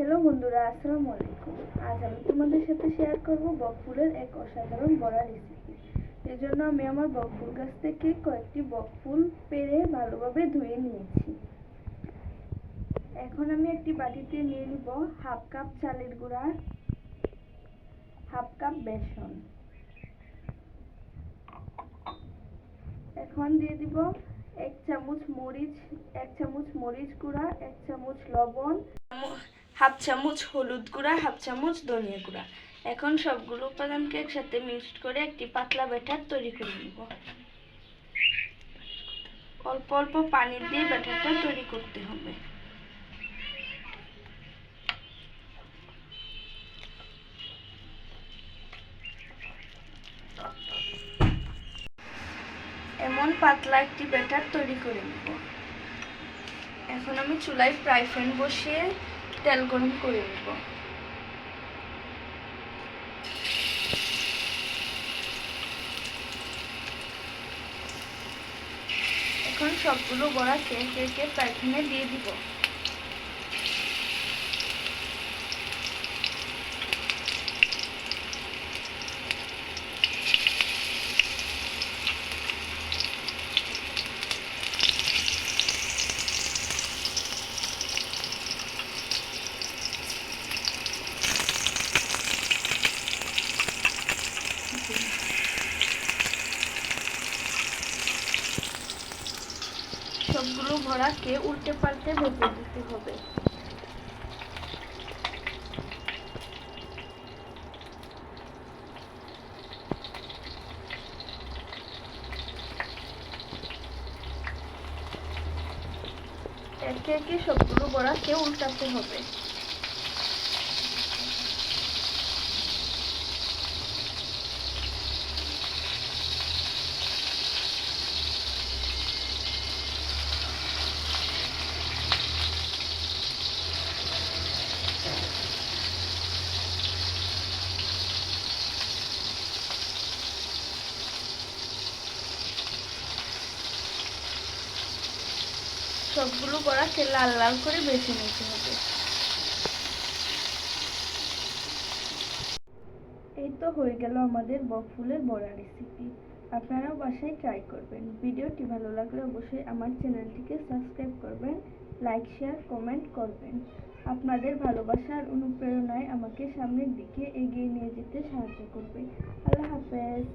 Hello বন্ধুরা, আসসালামু আলাইকুম। আজ আমি তোমাদের সাথে শেয়ার করব বকফুলের এক অসাধারণ বড়া রেসিপি এই জন্য আমি আমার বকফুল গাছ থেকে কয়েকটি বকফুল পেরে ভালোভাবে ধুয়ে নিয়েছি। এখন আমি একটি বাটিতে নিয়ে নিব হাফ কাপ চালের গুঁড়া, হাফ কাপ বেসন। এখন দিয়ে দিব এক চামচ মরিচ, এক চামচ মরিচ গুঁড়া, এক চামচ লবণ। হাফ চামচ হলুদ গুঁড়া, হাফ চামচ ধনিয়া গুঁড়া। এখন সবগুলো উপাদানকে একসাথে মিক্সড করে একটি পাতলা ব্যাটার তৈরি করে নিব। অল্প অল্প পানি দিয়ে ব্যাটারটা তৈরি করতে হবে। এমন পাতলা একটি ব্যাটার তৈরি করে নেব। এখন আমি চুলায় ফ্রাই প্যান বসিয়ে তেল গরম করে নেব। এখন সবগুলো বড়া কে কে কে ফ্রাই দিয়ে দিব। সবগুলো ভরাকে উল্টে পাল্টে ভেজে দিতে হবে। একে একে সবগুলো বড়াকে উল্টাতে হবে। সবগুলো বড়াকে লাল লাল করে বেছে নিতে হবে। এই তো হয়ে গেল আমাদের বকফুলের বড়া রেসিপি আপনারাও বাসায় ট্রাই করবেন। ভিডিওটি ভালো লাগলে অবশ্যই আমার চ্যানেলটিকে সাবস্ক্রাইব করবেন লাইক শেয়ার কমেন্ট করবেন। আপনাদের ভালোবাসার অনুপ্রেরণায় আমাকে সামনের দিকে এগিয়ে নিয়ে যেতে সাহায্য করবে। আল্লাহ হাফেজ।